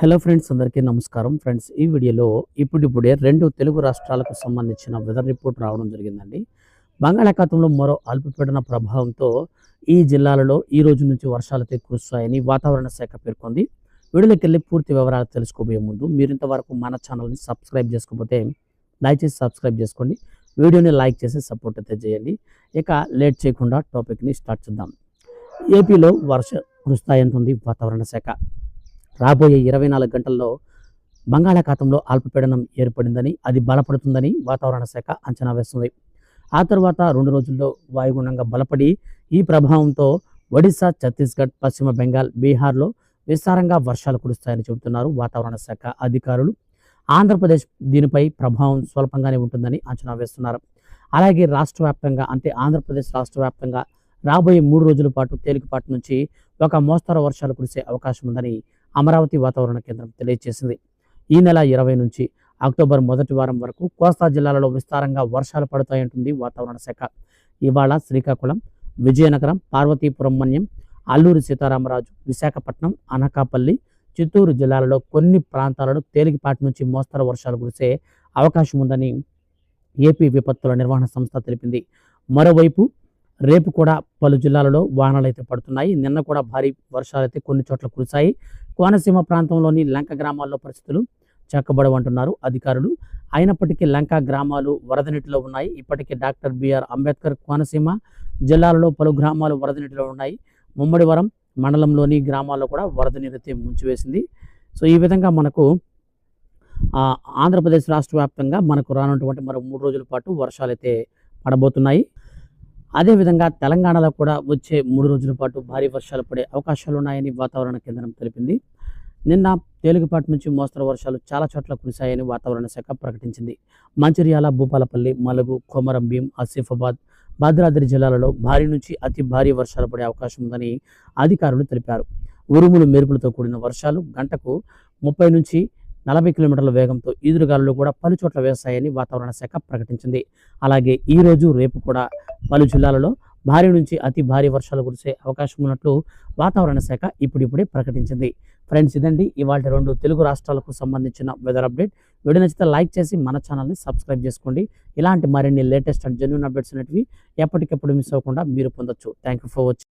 Hello friends అందరికీ నమస్కారం. Friends ఈ వీడియోలో ఇప్పుడిప్పుడే రెండు తెలుగు రాష్ట్రాలకు సంబంధించిన వెదర్ రిపోర్ట్ రావడం జరిగిందండి. బంగాళాఖాతంలో మరో అల్పపీడన ప్రభావంతో ఈ జిల్లాలలో ఈ రోజు నుంచి వర్షాలతో కురుస్తాయని వాతావరణ శాఖ పేర్కొంది. వీడియోకెళ్ళి వెళ్ళి పూర్తి వివరాలు తెలుసుకోబోయే ముందు మీరు ఇంతవరకు మన ఛానల్ని సబ్స్క్రైబ్ చేసుకోకపోతే దయచేసి సబ్స్క్రైబ్ చేసుకోండి. వీడియోని లైక్ చేసి సపోర్ట్ అయితే చేయండి. ఇక లేట్ చేయకుండా టాపిక్ని స్టార్ట్ చేద్దాం. ఏపీలో వర్ష కురుస్తాయంటుంది వాతావరణ శాఖ. రాబోయే ఇరవై నాలుగు గంటల్లో బంగాళాఖాతంలో అల్పపీడనం ఏర్పడిందని అది బలపడుతుందని వాతావరణ శాఖ అంచనా వేస్తుంది. ఆ తర్వాత రెండు రోజుల్లో వాయుగుండంగా బలపడి ఈ ప్రభావంతో ఒడిశా ఛత్తీస్గఢ్ పశ్చిమ బెంగాల్ బీహార్లో విస్తారంగా వర్షాలు కురుస్తాయని చెబుతున్నారు వాతావరణ శాఖ అధికారులు. ఆంధ్రప్రదేశ్ దీనిపై ప్రభావం స్వల్పంగానే ఉంటుందని అంచనా వేస్తున్నారు. అలాగే రాష్ట్ర వ్యాప్తంగా అంటే ఆంధ్రప్రదేశ్ రాష్ట్ర వ్యాప్తంగా రాబోయే మూడు రోజుల పాటు తేలికపాటి నుంచి ఒక మోస్తరు వర్షాలు కురిసే అవకాశం ఉందని అమరావతి వాతావరణ కేంద్రం తెలియజేసింది. ఈ నెల ఇరవై నుంచి అక్టోబర్ మొదటి వారం వరకు కోస్తా జిల్లాలలో విస్తారంగా వర్షాలు పడతాయంటుంది వాతావరణ శాఖ. ఇవాళ శ్రీకాకుళం విజయనగరం పార్వతీపురం మన్యం అల్లూరి సీతారామరాజు విశాఖపట్నం అనకాపల్లి చిత్తూరు జిల్లాలలో కొన్ని ప్రాంతాలలో తేలికపాటి నుంచి మోస్తరు వర్షాలు కురిసే అవకాశం ఉందని ఏపీ విపత్తుల నిర్వహణ సంస్థ తెలిపింది. మరోవైపు రేపు కూడా పలు జిల్లాలలో వాహనాలు అయితే పడుతున్నాయి. నిన్న కూడా భారీ వర్షాలు అయితే కొన్ని చోట్ల కురిశాయి. కోనసీమ ప్రాంతంలోని లంక గ్రామాల్లో పరిస్థితులు చక్కబడవంటున్నారు అధికారులు. అయినప్పటికీ లంక గ్రామాలు వరద నీటిలో ఉన్నాయి. ఇప్పటికే డాక్టర్ బిఆర్ అంబేద్కర్ కోనసీమ జిల్లాలలో పలు గ్రామాలు వరద నీటిలో ఉన్నాయి. ముమ్మడివరం మండలంలోని గ్రామాల్లో కూడా వరద నీరు ముంచివేసింది. సో ఈ విధంగా మనకు ఆంధ్రప్రదేశ్ రాష్ట్ర వ్యాప్తంగా మనకు రానున్నటువంటి మరో మూడు రోజుల పాటు వర్షాలైతే పడబోతున్నాయి. అదేవిధంగా తెలంగాణలో కూడా వచ్చే మూడు రోజుల పాటు భారీ వర్షాలు పడే అవకాశాలు ఉన్నాయని వాతావరణ కేంద్రం తెలిపింది. నిన్న తేలికపాటి నుంచి మోస్తరు వర్షాలు చాలా చోట్ల కురిశాయని వాతావరణ శాఖ ప్రకటించింది. మంచిర్యాల భూపాలపల్లి మలుగు కొమరం భీం ఆసిఫాబాద్ భద్రాద్రి జిల్లాలలో భారీ నుంచి అతి భారీ వర్షాలు పడే అవకాశం ఉందని అధికారులు తెలిపారు. ఉరుములు మెరుపులతో కూడిన వర్షాలు గంటకు ముప్పై నుంచి నలభై కిలోమీటర్ల వేగంతో ఈదురుగాలులు కూడా పలు చోట్ల వేస్తాయని వాతావరణ శాఖ ప్రకటించింది. అలాగే ఈ రోజు రేపు కూడా పలు జిల్లాలలో భారీ నుంచి అతి భారీ వర్షాలు కురిసే అవకాశం ఉన్నట్లు వాతావరణ శాఖ ఇప్పుడిప్పుడే ప్రకటించింది. ఫ్రెండ్స్ ఇదండి ఇవాళ రెండు తెలుగు రాష్ట్రాలకు సంబంధించిన వెదర్ అప్డేట్. వీడియో నచ్చితే లైక్ చేసి మన ఛానల్ని సబ్స్క్రైబ్ చేసుకోండి. ఇలాంటి మరిన్ని లేటెస్ట్ అండ్ జెన్యున్ అప్డేట్స్ అనేటివి ఎప్పటికెప్పుడు మిస్ అవ్వకుండా మీరు పొందొచ్చు. Thank you for watching